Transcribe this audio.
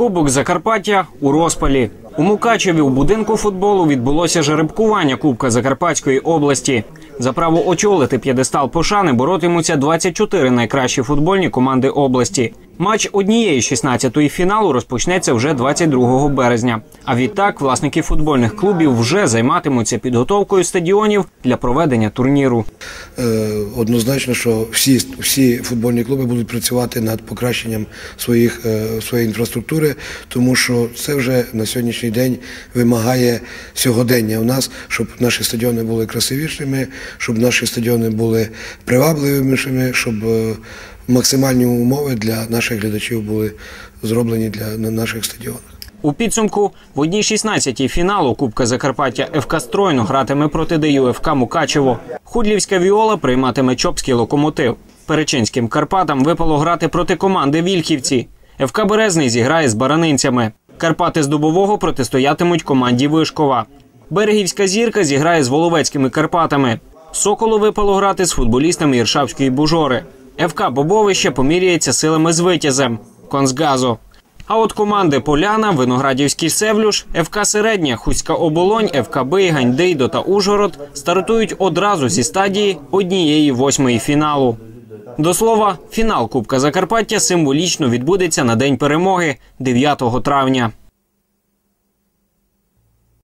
Кубок Закарпаття у розпалі. У Мукачеві у будинку футболу відбулося жеребкування Кубка Закарпатської області. За право очолити п'єдестал пошани боротимуться 24 найкращі футбольні команди області. Матч однієї 16-ї фіналу розпочнеться вже 22 березня. А відтак власники футбольних клубів вже займатимуться підготовкою стадіонів для проведення турніру. Е, Однозначно, що всі, всі футбольні клуби будуть працювати над покращенням своїх, е, своєї інфраструктури, тому що це вже на сьогоднішній день вимагає сьогодення у нас, щоб наші стадіони були красивішими, щоб наші стадіони були привабливішими, щоб е, максимальні умови для наших глядачів були зроблені для на наших стадіонах. У підсумку в одній 16-й фіналу Кубка Закарпаття ФК Стройно гратиме проти ДЮ ФК Мукачево. Худлівська Віола прийматиме Чопський локомотив. Перечинським Карпатам випало грати проти команди Вільківці. ФК Березний зіграє з баранинцями. Карпати з Дубового протистоятимуть команді Вишкова. Берегівська зірка зіграє з Воловецькими Карпатами. Соколу випало грати з футболістами Іршавської Бужори. ФК Бобовище поміряється силами з Витязем. Концгазо. А от команди Поляна, Виноградівський Севлюш, ФК Середня, Хуська Оболонь, ФК Бийгань, Дейдо та Ужгород стартують одразу зі стадії однієї восьмої фіналу. До слова, фінал Кубка Закарпаття символічно відбудеться на день перемоги 9 травня.